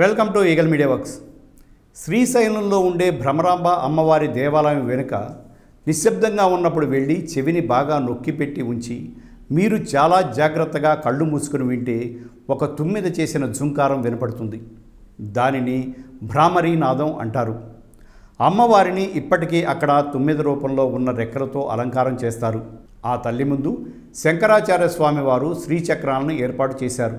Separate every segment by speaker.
Speaker 1: Welcome to Eagle Media Works శ్రీశైలంలో ఉండే భ్రమరాంబ అమ్మవారి దేవాలయం వెనుక నిశ్శబ్దంగా ఉన్నప్పుడు వెళ్ళి చెవిని బాగా నొక్కిపెట్టి ఉంచి మీరు చాలా జాగ్రత్తగా కళ్ళు మూసుకుని వింటే ఒక తుమ్మిద చేసిన జుంకారం వినపడుతుంది. దానిని భ్రామరీ నాదం అంటారు. అమ్మవారిని ఇప్పటికీ అక్కడ తుమ్మిద రూపంలో ఉన్న రెక్కలతో అలంకారం చేస్తారు. ఆ తల్లి ముందు శంకరాచార్య స్వామి వారు శ్రీచక్రాలను ఏర్పాటు చేశారు.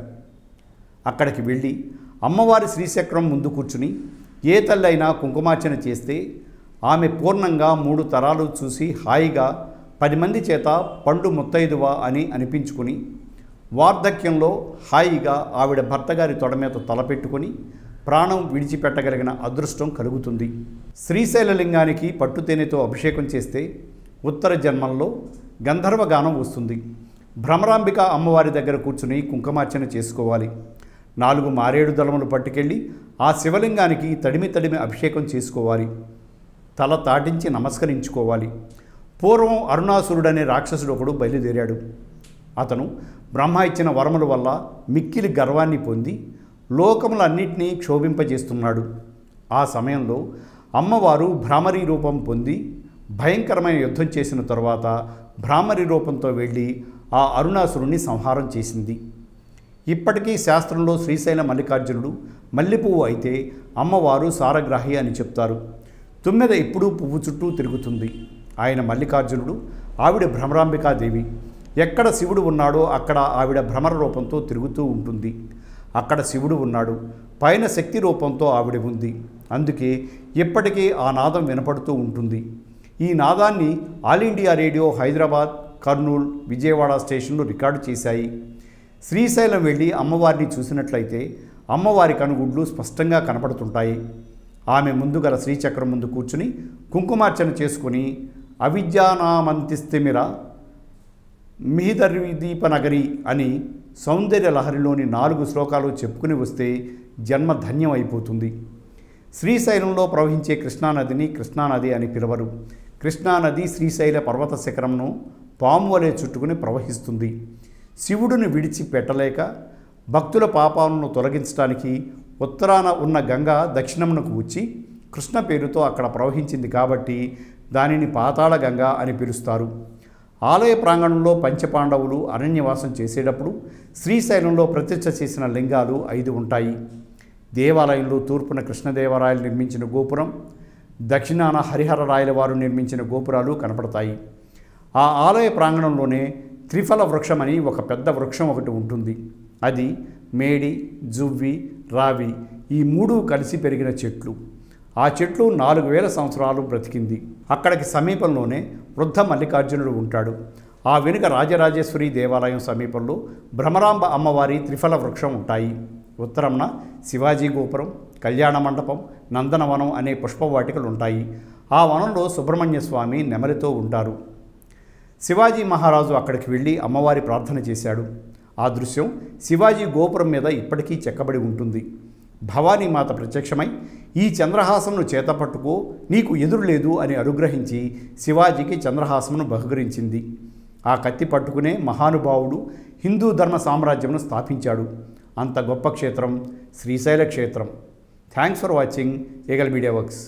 Speaker 1: అక్కడికి వెళ్ళి అమ్మవారి శ్రీచక్రం ముందు కూర్చుని ఏ తల్లి అయినా కుంకుమార్చన చేస్తే ఆమె పూర్ణంగా మూడు తరాలు చూసి హాయిగా పది మంది చేత పండు ముత్తైదువ అని అనిపించుకుని వార్ధక్యంలో హాయిగా ఆవిడ భర్తగారి తొడ మీద తలపెట్టుకొని ప్రాణం విడిచిపెట్టగలిగిన అదృష్టం కలుగుతుంది. శ్రీశైలలింగానికి పట్టుతేనెతో అభిషేకం చేస్తే ఉత్తర జన్మంలో గంధర్వగానం వస్తుంది. భ్రమరాంబిక అమ్మవారి దగ్గర కూర్చుని కుంకుమార్చన చేసుకోవాలి. నాలుగు మారేడు దళములు పట్టుకెళ్ళి ఆ శివలింగానికి తడిమి తడిమి అభిషేకం చేసుకోవాలి. తల తాటించి నమస్కరించుకోవాలి. పూర్వం అరుణాసురుడనే రాక్షసుడు ఒకడు బయలుదేరాడు. అతను బ్రహ్మ ఇచ్చిన వరముల వల్ల మిక్కిలి గర్వాన్ని పొంది లోకములన్నింటినీ క్షోభింపజేస్తున్నాడు. ఆ సమయంలో అమ్మవారు భ్రామరి రూపం పొంది భయంకరమైన యుద్ధం చేసిన తరువాత భ్రామరి రూపంతో వెళ్ళి ఆ అరుణాసురుణ్ణి సంహారం చేసింది. ఇప్పటికీ శాస్త్రంలో శ్రీశైల మల్లికార్జునుడు మల్లెపువ్వు అయితే అమ్మవారు సారగ్రాహి అని చెప్తారు. తుమ్మెద ఎప్పుడూ పువ్వు చుట్టూ తిరుగుతుంది. ఆయన మల్లికార్జునుడు ఆవిడ భ్రమరాంబికాదేవి. ఎక్కడ శివుడు ఉన్నాడో అక్కడ ఆవిడ భ్రమర రూపంతో తిరుగుతూ ఉంటుంది. అక్కడ శివుడు ఉన్నాడు. పైన శక్తి రూపంతో ఆవిడ ఉంది. అందుకే ఇప్పటికీ ఆ నాదం వినపడుతూ ఉంటుంది. ఈ నాదాన్ని All India Radio Hyderabad Kurnool Vijayawada స్టేషన్లు రికార్డు చేశాయి. శ్రీశైలం వెళ్ళి అమ్మవారిని చూసినట్లయితే అమ్మవారి కనుగుడ్లు స్పష్టంగా కనపడుతుంటాయి. ఆమె ముందు గల శ్రీచక్రం ముందు కూర్చుని కుంకుమార్చన చేసుకుని అవిద్యానామంతిస్తిమిర మిహిదర్దీప నగరి అని సౌందర్య లహరిలోని నాలుగు శ్లోకాలు చెప్పుకుని వస్తే జన్మ ధన్యం అయిపోతుంది శ్రీశైలంలో ప్రవహించే కృష్ణానదిని కృష్ణానది అని పిలవరు. కృష్ణానది శ్రీశైల పర్వత శిఖరంను పాము వలె చుట్టుకుని ప్రవహిస్తుంది. శివుడిని విడిచి పెట్టలేక భక్తుల పాపాలను తొలగించడానికి ఉత్తరాన ఉన్న గంగ దక్షిణమునకు వచ్చి కృష్ణ పేరుతో అక్కడ ప్రవహించింది కాబట్టి దానిని పాతాళ గంగ అని పిలుస్తారు. ఆలయ ప్రాంగణంలో పంచపాండవులు అరణ్యవాసం చేసేటప్పుడు శ్రీశైలంలో ప్రత్యక్ష చేసిన లింగాలు ఐదు ఉంటాయి. దేవాలయంలో తూర్పున కృష్ణదేవరాయలు నిర్మించిన గోపురం దక్షిణాన హరిహర రాయల వారు నిర్మించిన గోపురాలు కనపడతాయి. ఆ ఆలయ ప్రాంగణంలోనే త్రిఫల వృక్షం అని ఒక పెద్ద వృక్షం ఒకటి ఉంటుంది. అది మేడి జువ్వి రావి ఈ మూడు కలిసి పెరిగిన చెట్లు. ఆ చెట్లు నాలుగు వేల సంవత్సరాలు బ్రతికింది. అక్కడికి సమీపంలోనే వృద్ధ మల్లికార్జునుడు ఉంటాడు. ఆ వెనుక రాజరాజేశ్వరి దేవాలయం సమీపంలో భ్రమరాంబ అమ్మవారి త్రిఫల వృక్షం ఉంటాయి. ఉత్తరంన శివాజీ గోపురం కళ్యాణ మండపం నందనవనం అనే పుష్పవాటికలు ఉంటాయి. ఆ వనంలో సుబ్రహ్మణ్య స్వామి నెమలితో ఉంటారు. శివాజీ మహారాజు అక్కడికి వెళ్ళి అమ్మవారి ప్రార్థన చేశాడు. ఆ దృశ్యం శివాజీ గోపురం మీద ఇప్పటికీ చెక్కబడి ఉంటుంది. భవానీమాత ప్రత్యక్షమై ఈ చంద్రహాసమును చేతపట్టుకో నీకు ఎదురు లేదు అని అనుగ్రహించి శివాజీకి చంద్రహాసమును బహుకరించింది. ఆ కత్తి పట్టుకునే మహానుభావుడు హిందూ ధర్మ సామ్రాజ్యంను స్థాపించాడు. అంత గొప్ప క్షేత్రం శ్రీశైల క్షేత్రం. Thanks for watching Eagle Media Works.